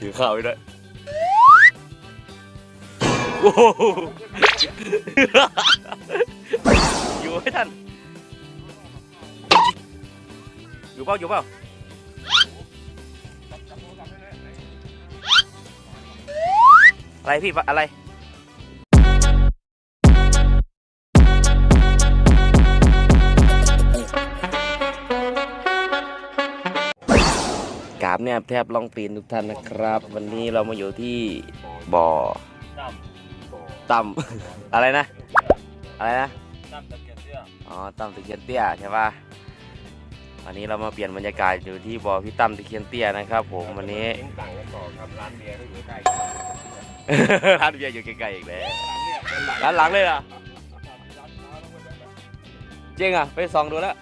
ถือข้าวไปด้วยโอ้โหอยู่ให้ท่านอยู่เปล่าอยู่เปล่าอะไรพี่อะไร กราบเนี่ยแทบลองตีนทุกท่านนะครับ วันนี้เรามาอยู่ที่บ่อต่ำอะไรนะ อะไรนะอ๋อตั้มตะเคียนเตี้ยใช่ป่ะวันนี้เรามาเปลี่ยนบรรยากาศอยู่ที่บ่อพี่ตั้มตะเคียนเตี้ยนะครับ ผมวันนี้เลี้ยงต่างกันต่อครับร้านเบียร์ก็อยู่ใกล้ร้านเบียร์อยู่ใกล้ๆอีกแล้วร้านหลังเลยเหรอะจริงอะไปส่องดูแล้ว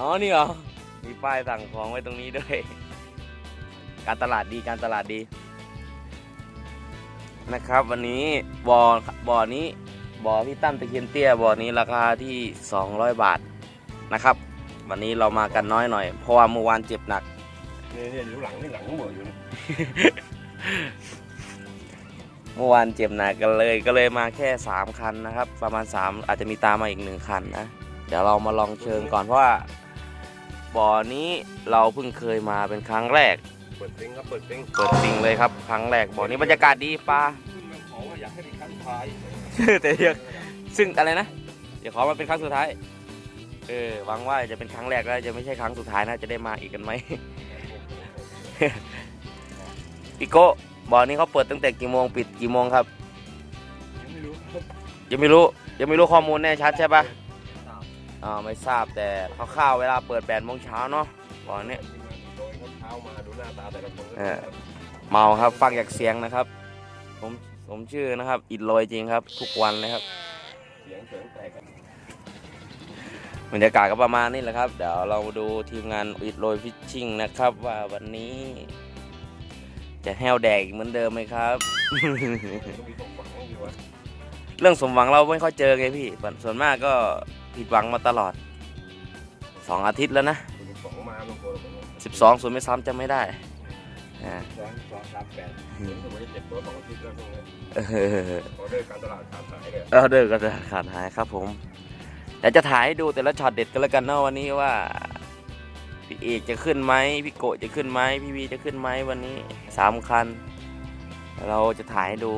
อ๋อ นี่เหรอ มีป้ายสั่งของไว้ตรงนี้ด้วย การตลาดดี การตลาดดี นะครับ วันนี้บ่อ บ่อนี้ บ่อพี่ตั้มตะเคียนเตี้ย บ่อนี้ราคาที่ 200 บาทนะครับ วันนี้เรามากันน้อยหน่อย เพราะว่าเมื่อวานเจ็บหนัก เนี่ยเนี่ยอยู่หลังนี่หลังเบอร์อยู่นี่เมื่อวานเจ็บหนักกันเลย ก็เลยมาแค่ 3 คันนะครับ ประมาณ 3 อาจจะมีตามมาอีกหนึ่งคันนะ เดี๋ยวเรามาลองเชิงก่อนเพราะว่า บ่อนี้เราเพิ่งเคยมาเป็นครั้งแรก เปิดซิงครับเปิดซิงเปิดจริงเลยครับครั้งแรกบ่อนี้บรรยากาศดีปลาขอว่าอยากให้เป็นครั้งท้ายแต่เดี๋ยวซึ่งอะไรนะเดี๋ยวขอมาเป็นครั้งสุดท้าย เออหวังว่าจะเป็นครั้งแรกแล้วจะไม่ใช่ครั้งสุดท้ายนะจะได้มาอีกกันไหม พี่โก้บ่อนี้เขาเปิดตั้งแต่กี่โมงปิดกี่โมงครับ ยังไม่รู้ยังไม่รู้ ยังไม่รู้ข้อมูลแน่ชัดใช่ปะ อ่าไม่ทราบแต่คร่าวๆเวลาเปิดแปดโมงเช้าเนาะบ่อนี้โดยเขาเช้ามาดูหน้าตาแต่ละคนเออเมาครับฟังจากเสียงนะครับ ผมผมชื่อนะครับ อิดโรยจริงครับ ทุกวันเลยครับ เสียงเสียงแตกกันบรรยากาศก็ประมาณนี้แหละครับ เดี๋ยวเรามาดูทีมงานอิดโรยฟิชชิ่งนะครับ ว่าวันนี้ จะแห้วแดกอีกเหมือนเดิมไหมครับต้องมีสมหวังอยู่วะเรื่องสมหวังเราไม่ค่อยเจอไงพี่ ส่วนมากก็ ผิดหวังมาตลอดสองอาทิตย์แล้วนะคุณสองมาลงตัวผมสิบสองส่วนไม่ซ้ำจะไม่ได้อ่าสองสองสามแปดเหมือนกับว่าจะเจ็บตัวสองอาทิตย์แล้วตรงนี้เออออเดอร์การตลาดขาดสายเลยเออเดินก็จะขาดหายครับผมเดี๋ยวจะถ่ายให้ดูแต่ละช็อตเด็ดกันแล้วกันเนาะวันนี้ว่าพี่เอกจะขึ้นไหมพี่โกะจะขึ้นไหมพี่วีจะขึ้นไหมวันนี้สามคัน เราจะถ่ายให้ดู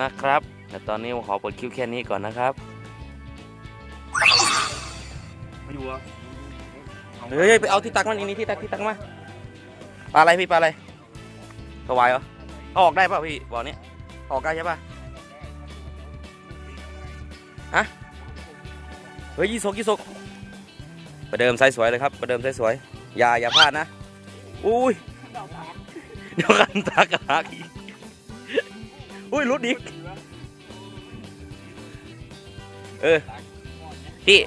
นะครับ แต่ตอนนี้ผมขอเปิดคลิปแค่นี้ก่อนนะครับ อยู่อะเฮ้ยไปเอาที่ตักมันนี่ที่ตักที่ตักมาปลาอะไรพี่ปลาอะไรสวายเหรอออกได้ป่ะพี่บ่อนี้ออกได้ใช่ป่ะฮะเฮ้ยยี่สกยี่สกประเดิมไซส์สวยเลยครับประเดิมไซส์สวยอย่าอย่าพลาดนะอุ้ยเดี๋ยวกันตากหักอีกอุ้ยรุดอีกเออพี่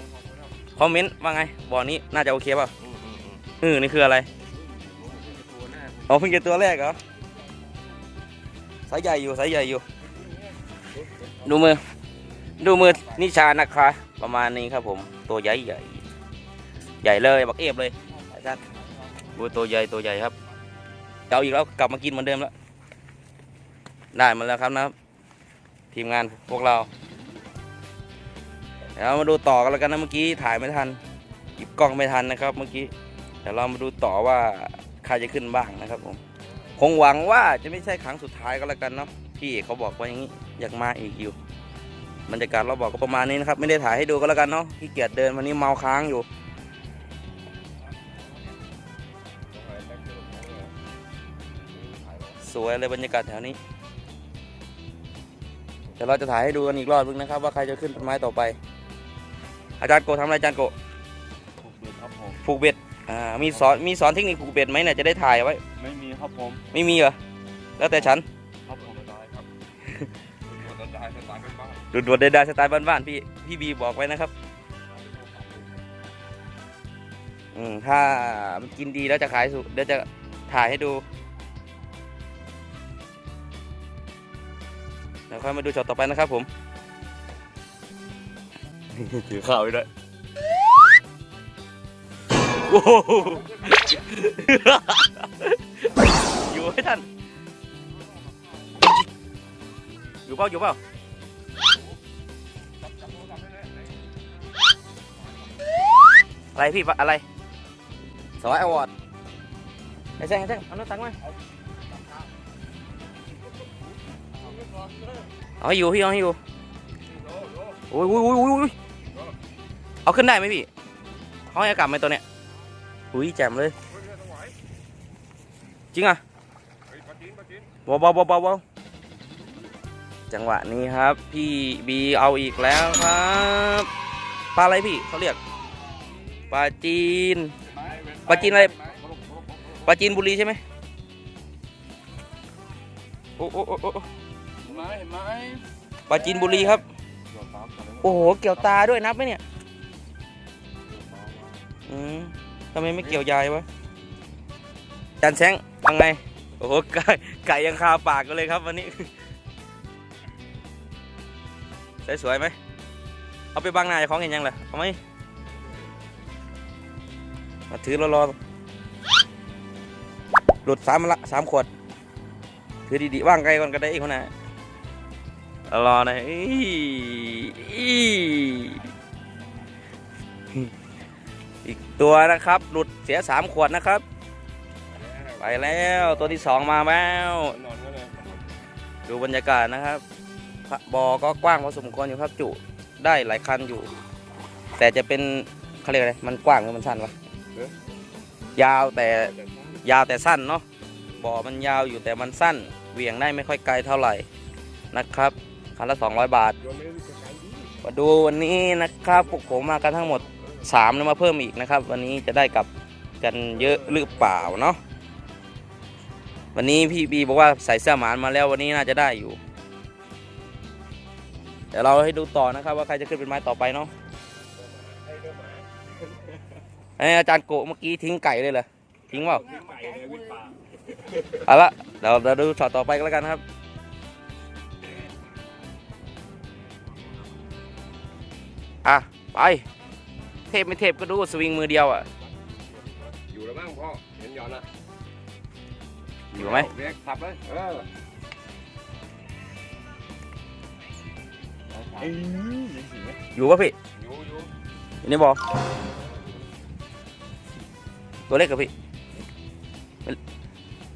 คอมเมนต์ว่าไงบ่อนี้น่าจะโอเคเปล่าอืมอืมอืมเออนี่คืออะไรตัวหน้าอ๋อเพิ่งเจอตัวแรกเหรอสายใหญ่อยู่สายใหญ่อยู่ ดูมือ ดูมือนิชานะคะประมาณนี้ครับผมตัวใหญ่ใหญ่ใหญ่เลยบักเอฟเลยอาจารย์ดูตัวใหญ่ตัวใหญ่ครับเจ้าอีกแล้วกลับมากินเหมือนเดิมแล้วได้มาแล้วครับนะครับทีมงานพวกเราเดี๋ยวเรามาดูต่อกันแล้วกันนะเมื่อกี้ถ่ายไม่ทันหยิบกล้องไม่ทันนะครับ เมื่อกี้เดี๋ยวเรามาดูต่อว่าใครจะขึ้นบ้างนะครับผมคงหวังว่าจะไม่ใช่ครั้งสุดท้ายก็แล้วกันเนาะพี่เอกเขาบอกว่าอย่างนี้อยากมาอีกอยู่บรรยากาศเราบอกก็ประมาณนี้นะครับไม่ได้ถ่ายให้ดูก็แล้วกันเนาะขี้เกียจเดินวันนี้เมาค้างอยู่สวยเลยบรรยากาศแถวนี้เดี๋ยวเราจะถ่ายให้ดูกันอีกรอบนึงนะครับ ว่าใครจะขึ้นต้นไม้ต่อไป อาจารย์โกทำอะไรอาจารย์โกถูกเบียดครับผมผูกเบ็ดอ่ามีสอนมีสอนเทคนิคผูกเบ็ดไหมเนี่ยจะได้ถ่ายไว้ ไม่มีครับผมไม่มีเหรอแล้วแต่ฉันครับผมได้ครับตัวได้สไตล์เป็นบ้านดูดวดได้สไตล์บ้านๆพี่พี่บีบอกไว้นะครับอืมถ้ามันกินดีแล้วจะขายสุเดี๋ยวจะถ่ายให้ดูแล้วค่อยมาดูช็อตต่อไปนะครับผม ถือข้าวไปด้วยโอ้โหอยู่ให้ท่าน อยู่เปล่าอยู่เปล่าอะไรพี่ปะอะไรสวายอวอร์ดไอ้แซงไอ้แซงเอาหน้าตังค์มาเอาให้อยู่พี่เอาให้อยู่โอ้ยโอ้ยโอ้ยโอ้ยโอ้ย เอาขึ้นได้ไหมพี่เขาให้อากาศไหมตัวเนี้ยอุ้ยแจ่มเลย จริงอะเบาเบาเบาเบาเบาจังหวะนี้ครับ พี่บีเอาอีกแล้วครับปลาอะไรพี่เขาเรียกปลาจีนปลาจีนอะไรปลาจีนบุรีใช่ไหมโอ้โอ้โอ้โอ้เห็นไหมเห็นไหมปลาจีนบุรีครับ โอ้โห เกี่ยวตาด้วยนับไหมเนี่ย อืมทำไมไม่เกี่ยวยายวะจานแซงว่าไง โอ้โหไก่ไก่ยังคาปากกันเลยครับวันนี้ สวยๆไหม เอาไปบังนาเจ้าของเห็นยังล่ะเอาไหมมาถือรอรอหลุดสามละสามขวด ถือดีๆว่างไกลก่อนก็ได้อีกคนนะรอหนะอยอี อีกตัวนะครับหลุดเสียสามขวดนะครับ ไปแล้วตัวที่สองมาแล้วดูบรรยากาศนะครับบอก็กว้างพอสมควรอยู่ครับ จุได้หลายคันอยู่ แต่จะเป็นเขาเรียกอะไรมันกว้างหรือมันสั้นวะยาวแต่ยาวแต่สั้นเนาะบ่อมันยาวอยู่แต่มันสั้นเหวี่ยงได้ไม่ค่อยไกลเท่าไหร่นะครับคันละ 200 บาทโยนไม่รู้จะไกลดีมาดูวันนี้นะครับพวกผมมากันทั้งหมด 3แล้วมาเพิ่มอีกนะครับ วันนี้จะได้กลับกันเยอะหรือเปล่าเนาะวันนี้พี่บีบอกว่าใส่เสื้อหมานมาแล้ววันนี้น่าจะได้อยู่ เดี๋ยวเราให้ดูต่อนะครับ ว่าใครจะขึ้นเป็นไม้ต่อไปเนาะไอ้อาจารย์โกเมื่อกี้ทิ้งไก่เลยเหรอทิ้งเปล่าวิ่งไก่เลยวิ่งป่าเอาละเดี๋ยวเราดูช็อตต่อไปกันแล้วกันครับอะไป เทพไม่เทพก็ดูสวิงมือเดียวอะ อยู่แล้วบ้างพ่อเห็นย้อนละอยู่ไหมเรียกขับเลยเอออยู่ป่ะพี่ อยู่อยู่อยู่ในบอตัวเล็กกับพี่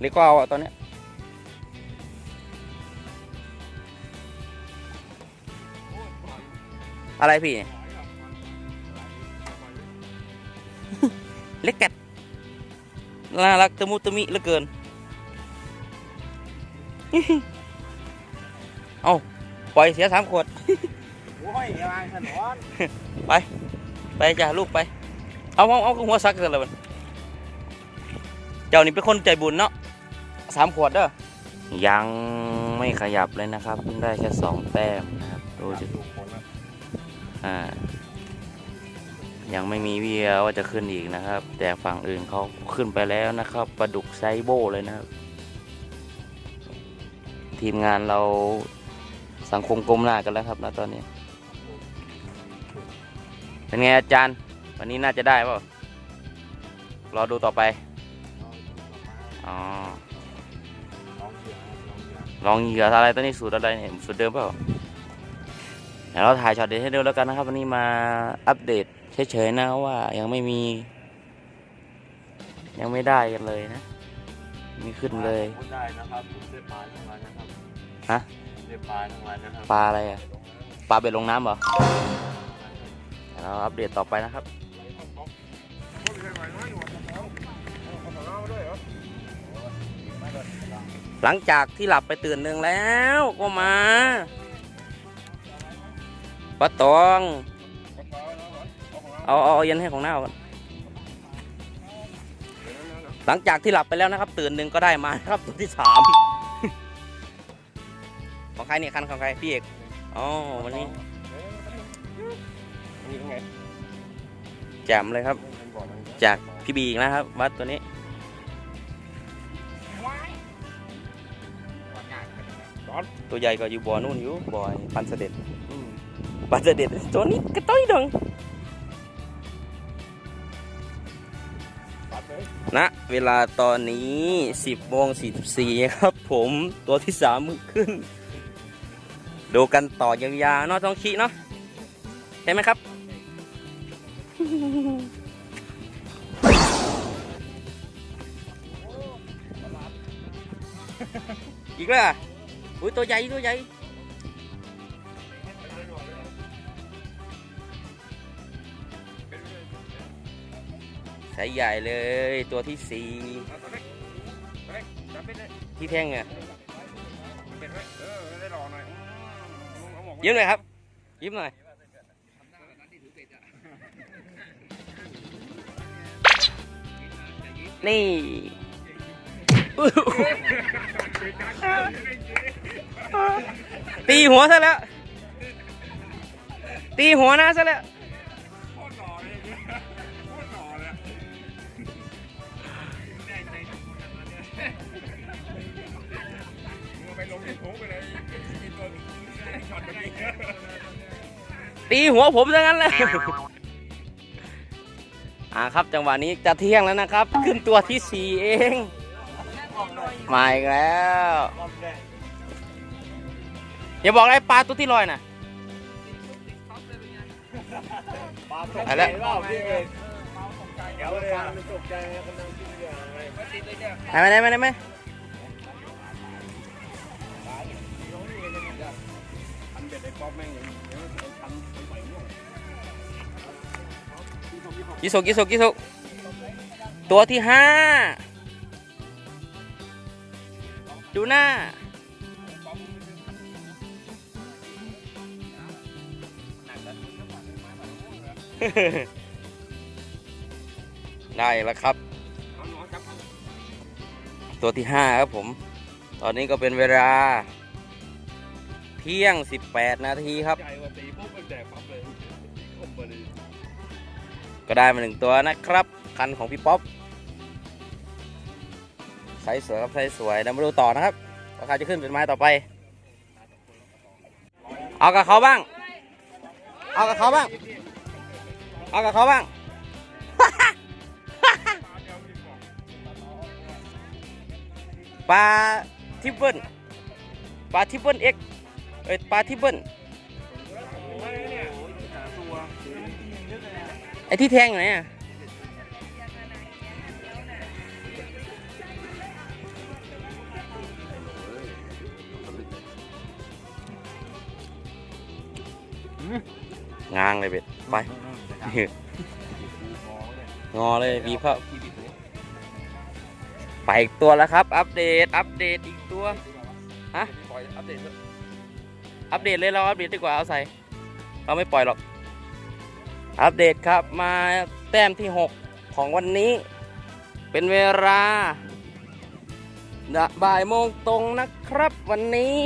เล็กก็เอาอะตอนเนี้ยอะไรพี่เล็กแกดน่ารักตะมุตะมิเหลือเกิน เอาปล่อยเสียสามขวด โอ้ยอะไรถนนไปจ้ะลูกไป เอาเอาเอาหัวซักกันเลยมันเจ้านี่เป็นคนใจบุญเนาะสามขวดเด้อ ยังไม่ขยับเลยนะครับ เพิ่งได้แค่สองแต้มนะครับ ดูสิดูคนละอ่า ยังไม่มีวียว่าจะขึ้นอีกนะครับ แต่ฝั่งอื่นเขาขึ้นไปแล้วนะครับปลาดุกไซโบเลยนะครับ ทีมงานเราสังคมกลมหน้ากันแล้วครับนะตอนนี้ เป็นไงอาจารย์ วันนี้น่าจะได้ป่ารอดูต่อไปอ๋อน้องเสือน้องเสือลองเหยื่ออะไรตัวนี้สูตรอะไรเนี่ยสูตรเดิมเปล่าเดี๋ยวเราถ่ายช็อตเด็ดให้ดูแล้วกันนะครับ วันนี้มาอัปเดต เฉยๆนะว่ายังไม่มี ยังไม่ได้กันเลยนะไมีขึ้นเลยพูดได้นะครับพูดได้ปลาทั้งวันนะครับฮะได้ปลาทั้งวันนะครับปลาอะไรอะปลาเบ็ดลงน้ำเหรอเดี๋ยวเราอัปเดตต่อไปนะครับหลังจากที่หลับไปตื่นหนึ่งแล้วก็มาปลาตอง เอาเอาเอาเย็นให้ของหน้าก่อนหลังจากที่หลับไปแล้วนะครับ ตื่นหนึ่งก็ได้มานะครับตัวที่สามของใครเนี่ยคันของใครพี่เอกอ๋อวันนี้นี่ไงแจ่มเลยครับ จากพี่บีอีกนะครับ วัดตัวนี้ตัวใหญ่ก็อยู่บ่อนู่นอยู่บ่อปันเสด็จอืมปันเสด็จตัวนี้กระต้อยดง ณเวลาตอนนี้ 10โมง44 ครับ ผมตัวที่สามมึงขึ้น ดูกันต่อยาวๆเนาะต้องขี้เนาะเห็นไหมครับ อีกแล้วอุ้ยตัวใหญ่ ตัวใหญ่ ใส่ใหญ่เลยตัวที่สี่ที่แท่งอะยิ้มหน่อยครับ ยิ้มหน่อยนี่ตีหัวซะแล้ว ตีหัวหน้าซะแล้ว ตีหัวผมซะงั้นเลยอ่าครับจังหวะนี้จะเที่ยงแล้วนะครับ ขึ้นตัวที่สี่เองมาอีกแล้วอย่าบอกไอ้ปลาตัวที่ลอยน่ะไปแล้วเดี๋ยวฟังมันตกใจกำลังกินอย่างไรไหนไหมไหนไหมไหนไหมอัน ยิสุกยิสุกยิสุกตัวที่ห้าดูหน้า ได้แล้วครับ ตัวที่ห้าครับผม ตอนนี้ก็เป็นเวลา เที่ยง 18 นาทีครับ ใหญ่กว่าตีปุ๊บมันแดกปั๊บเลยคมไปเลยก็ได้มาหนึ่งตัวนะครับ คันของพี่ป๊อปไซส์สวยครับไซส์สวยเดี๋ยวมาดูต่อนะครับว่าใครจะขึ้นเป็นไม้ต่อไป เอากับเขาบ้าง เอากับเขาบ้าง เอากับเขาบ้าง ปลาทิปเปิลปลาทิปเปิลเอ็ก เอ้ยปลาทิปเปิลไอ้ที่แทงอยู่ไหนอะงางเลยเบ็ดไป งอเลยบีบเข้าไปอีกตัวแล้วครับ อัปเดต อัปเดตอีกตัว ฮะปล่อยอัปเดตเถ อัปเดตเลยเราอัปเดตดีกว่าเอาใส่ เราไม่ปล่อยหรอก อัปเดตครับมาแต้มที่ 6 ของวันนี้ เป็นเวลาบ่ายโมงตรงนะครับวันนี้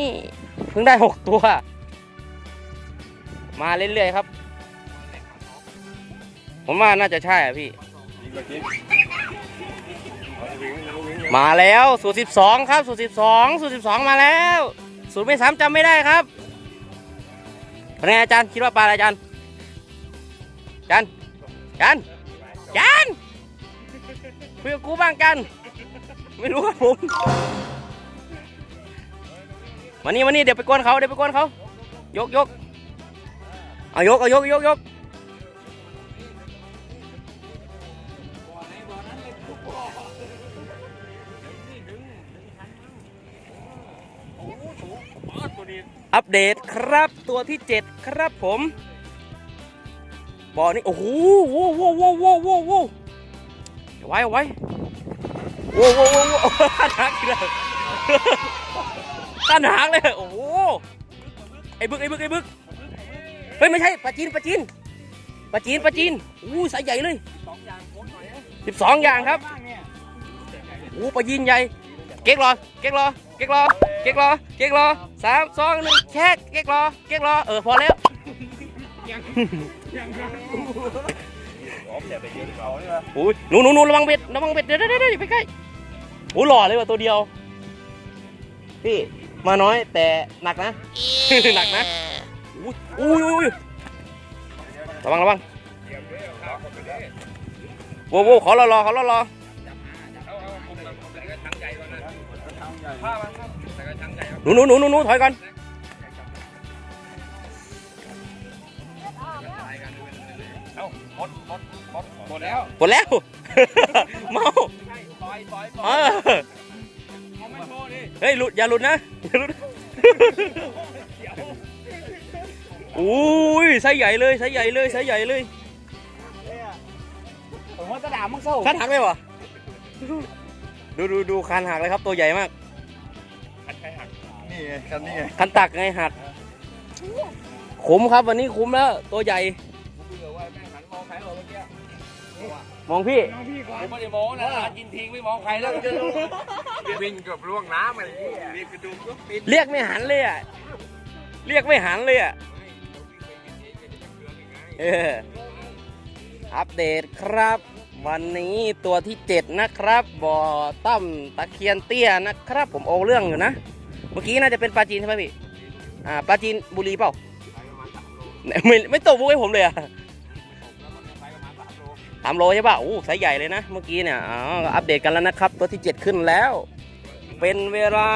เพิ่งได้ 6 ตัว มาเรื่อยๆครับ ผมว่าน่าจะใช่อะพี่ มาแล้ว สูตรสิบสองครับ สูตรสิบสองสูตรสิบสองมาแล้ว สูตรไม่ซ้ำจำไม่ได้ครับ เป็นไงอาจารย์คิดว่าปลาอะไรอาจารย์อาจารย์อาจารย์อาจารย์คุยกับกูบ้างอาจารย์ไม่รู้ครับผมมานี่มานี่เดี๋ยวไปกวนเขาเดี๋ยวไปกวนเขา ยกยกเอายกเอายกยกยก อัปเดตครับตัวที่ 7 ครับผมบ่อนี้โอ้โหโว้โว้โว้โว้โว้โว้เอาไว้เอาไว้โว้โว้โว้โว้ขันหักเลยขันหักเลยโอ้โหไอ้บึกไอ้บึกไอ้บึกเฮ้ยไม่ใช่ปลาจีนปลาจีนปลาจีนปลาจีนอู้สายใหญ่เลยสิบสองอย่างครับโอ้ปลาจีนใหญ่เก๊กรอเก๊กรอ เก๊กรอ เก๊กรอ เก๊กรอสามสองหนึ่งแชกเก๊กรอ เก๊กรอ เออพอแล้วย่าไปยืนเขาใช่ไหมโอ้ยหนูหนูหนูระวังเบ็ดระวังเบ็ดเดี๋ยวเดี๋ยวเดี๋ยวอย่าไปใกล้โอ้หล่อเลยว่ะตัวเดียว พี่มาน้อยแต่หนักนะ หนักนะอุ้ยอุ้ยระวังระวังเดี๋ยวเดี๋ยวครับผมไปเลยโว้วโว้ขอรอรอขอรอรอ ผ้ามันครับแต่กระชังใหญ่ครับหนูหนูหนูหนูหนูถอยก่อนเอ้าหมดหมดหมดหมดแล้วหมดแล้ว เมาใช่ปล่อยปล่อยปล่เออยอเขาไม่โชว์ดิเฮ้ยหลุดอย่าหลุดนะอย่าหลุดอุ้ยไซส์ใหญ่เลยไซส์ใหญ่เลยไซส์ใหญ่เลยผมว่าจะด่ามึงเศร้าคันหักเลยวะดูดูดูคันหักเลยครับตัวใหญ่มากคันใครหัก นี่ไงคันนี้ไงคันตักไงหักคุ้มครับวันนี้คุ้มแล้วตัวใหญ่กูเบื่อว่าแม่งหันมองใครเหรอเมื่อกี้มองพี่น้องพี่ก่อนผมไม่ได้มองนะกินทิ้งไม่มองใครแล้วจะวิ่งเกับล่วงน้ำอะไรนี่รีบกระดูกก็ปิดเรียกไม่หันเลยอะเรียกไม่หันเลยอะเอออัปเดตครับ วันนี้ตัวที่ 7 นะครับ บ่อตั้มตะเคียนเตี้ยนะครับ ผมโอเรื่องอยู่นะ เมื่อกี้น่าจะเป็นปลาจีนใช่ไหมพี่ อ่าปลาจีนบุรีเปล่าไม่ไม่ตกบุกให้ผมเลยอะสามโลใช่ป่ะโอ้ไซส์ใหญ่เลยนะ เมื่อกี้เนี่ยอ๋ออัปเดตกันแล้วนะครับ ตัวที่ 7 ขึ้นแล้ว เป็นเวลา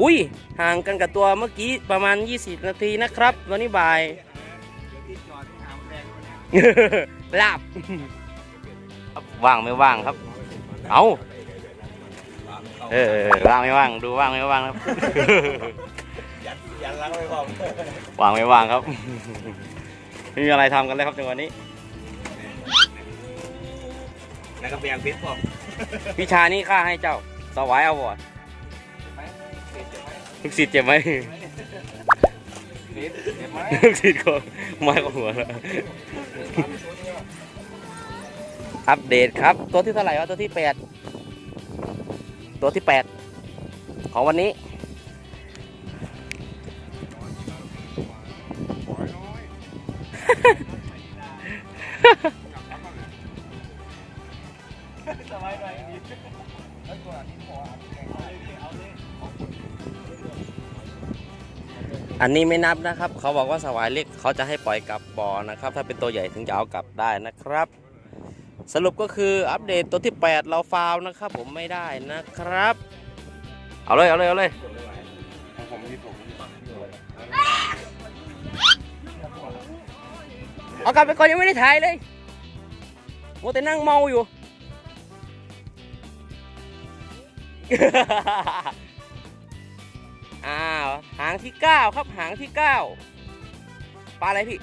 อุ้ย ห่างกันกับตัวเมื่อกี้ประมาณ 20 นาทีนะครับตอนนี้บ่ายลาบว่างไม่ว่างครับ เอา เออเออว่างไม่ว่างดูว่างไม่ว่างครับ ยันล้างไม่บอกว่างไม่ว่างครับ ไม่มีอะไรทำกันเลยครับจังหวะนี้แล้วก็เบียงเพชรบอกวิชานี้ข้าให้เจ้าสวายเอาบ่ลูกศิษย์เจ็บไหมนิดเห็นไหมลูกศิษย์ก็ไม้กับหัวแล้วอัปเดตครับ ตัวที่เท่าไหร่วะตัวที่แปด ตัวที่แปดของวันนี้ สบายไปดีอันนี้ไม่นับนะครับ เขาบอกว่าสวายเล็กเขาจะให้ปล่อยกลับบ่อนะครับ ถ้าเป็นตัวใหญ่ถึงจะเอากลับได้นะครับ สรุปก็คืออัปเดตตัวที่ 8 เราฟาวนะครับ ผมไม่ได้นะครับ เอาเลยเอาเลยเอาเลยผมมีผมเอากลับไปก่อนยังไม่ได้ถ่ายเลยโมวแต่นั่งเมาอยู่ อ้าว หางที่ 9 ครับหางที่ 9ปลาอะไรพี่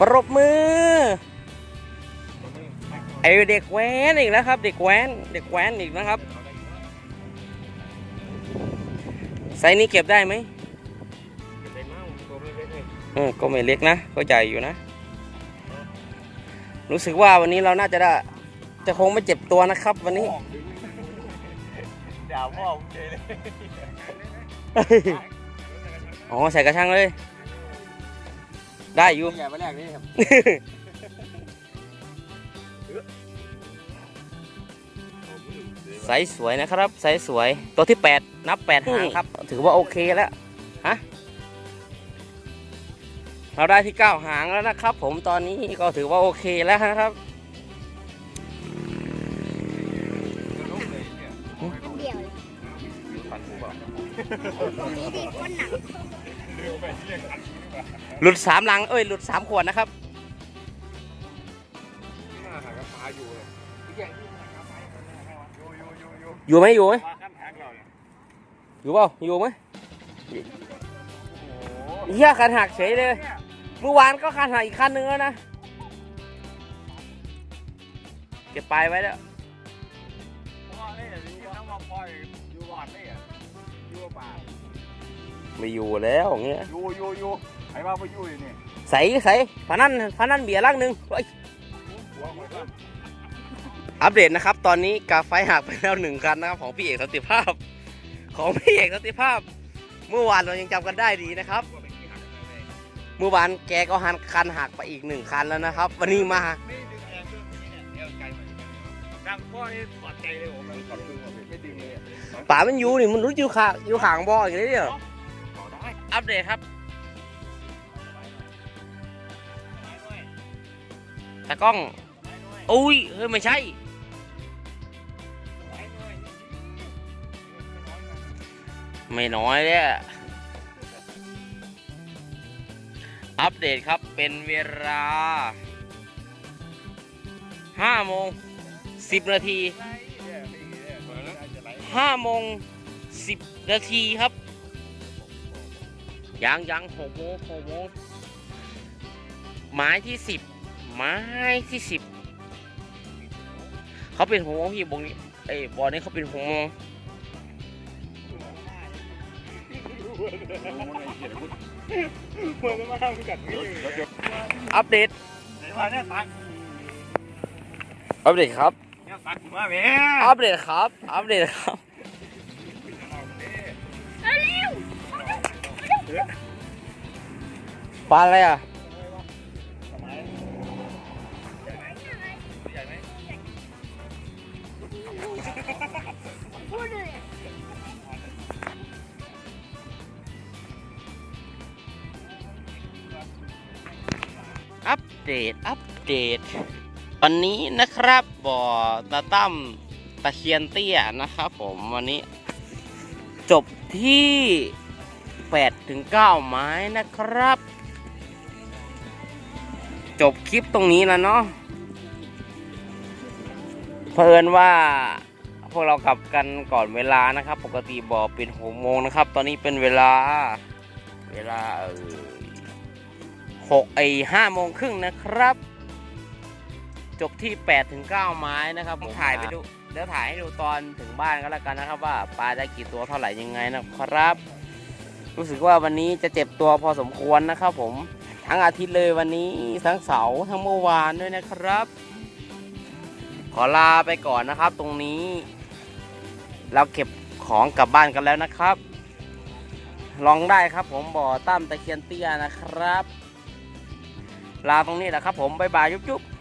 ปรบมือ ไอเด็กแว้นอีกแล้วครับ เด็กแว้น เด็กแว้นอีกนะครับไซส์นี้เก็บได้ไหมเออก็ไม่เล็กนะ ก็ใหญ่อยู่นะ รู้สึกว่าวันนี้เราน่าจะได้จะคงไม่เจ็บตัวนะครับ วันนี้ด่าพ่อผมเฉยเลย อ๋อใส่กระชังเลย ได้อยู่ ใหญ่มาแรกนี่ครับไซส์สวยนะครับไซส์สวยตัวที่ 8 นับ 8 หางครับ ถือว่าโอเคแล้วฮะเราได้ที่ 9 หางแล้วนะครับ ผมตอนนี้ก็ถือว่าโอเคแล้วนะครับ ตรงนี้ดิก้นหนักหลุดสามลังเอ้ยหลุดสามขวดนะครับ หน้าหางกระปาอยู่เลยอยู่ไหมอยู่ไหมมาขั้นแท็กเราเนี่ยอยู่เปล่าอยู่ไหมเฮียคันหักเฉยเลยเมื่อวานก็คันหักอีกคันนึงแล้วนะเก็บปลายไว้แล้ว ป่าไม่อยู่แล้วอย่างเงี้ยอยู่อยู่อยู่ไอ้บ้าไปอยู่อยู่นี่ใส่ใส่พนันพนันเบียร์ลักหนึ่งเฮ้ยหัวหัวต้นอัปเดตนะครับ ตอนนี้กาไฟหักไปแล้วหนึ่งคันนะครับของพี่เอกสันติภาพ ของพี่เอกสันติภาพ เมื่อวานเรายังจำกันได้ดีนะครับ เมื่อวานแกก็หันคันหักไปอีกหนึ่งคันแล้วนะครับ วันนี้มาไม่ดึงแรงด้วยนี่เนี่ยเอวไกลหน่อยดังพ่อนี่ถอดใจเลยผมมันถอดดึงไม่ดึงเลย ป่ามันอยู่นี่มันรู้อยู่ขางอยู่ขางบ่ออย่างนี้เดียวต่อได้อัปเดตครับตากล้องอุ้ยเฮ้ยไม่ใช่ไม่น้อยเลยอะอัปเดตครับเป็นเวลา5โมง10 นาที 5โมง10นาทีครับ ยังยัง6โมง6โมงไม้ที่10ไม้ที่10เขาเป็น6โมงพี่บงนี้ไอ้บอลนี้เขาเป็น6โมงอัปเดตอัปเดตครับ เนี่ยตักมาแม่อัปเดตครับ อัปเดตครับปลาอะไรอะพูดเลยอัปเดต อัปเดต วันนี้นะครับบ่อตาตั้มตะเคียนเตี้ยนะครับผมวันนี้ จบที่8ถึง9ไม้นะครับ จบคลิปตรงนี้แล้วเนาะเพิ่นว่าพวกเรากลับกันก่อนเวลานะครับ ปกติบ่อเป็นหกโมงนะครับ ตอนนี้เป็นเวลา เวลาเออหกไอห้าโมงครึ่งนะครับ จบที่8ปดถึงเก้าไม้นะครับผมถ่ายไปดูเดี๋ยวถ่ายให้ดูตอนถึงบ้านก็แล้วกันนะครับว่าปลาได้กี่ตัวเท่าไหร่ยังไงนะครับ รู้สึกว่าวันนี้จะเจ็บตัวพอสมควรนะครับ ผมทั้งอาทิตย์เลยวันนี้ทั้งเสาร์ทั้งเมื่อวานด้วยนะครับ ขอลาไปก่อนนะครับ ตรงนี้ เราเก็บของกลับบ้านกันแล้วนะครับ ลองได้ครับผมบ่อตั้มตะเคียนเตี้ยนะครับ ลาตรงนี้แหละครับผมบ๊ายบายจุ๊บๆ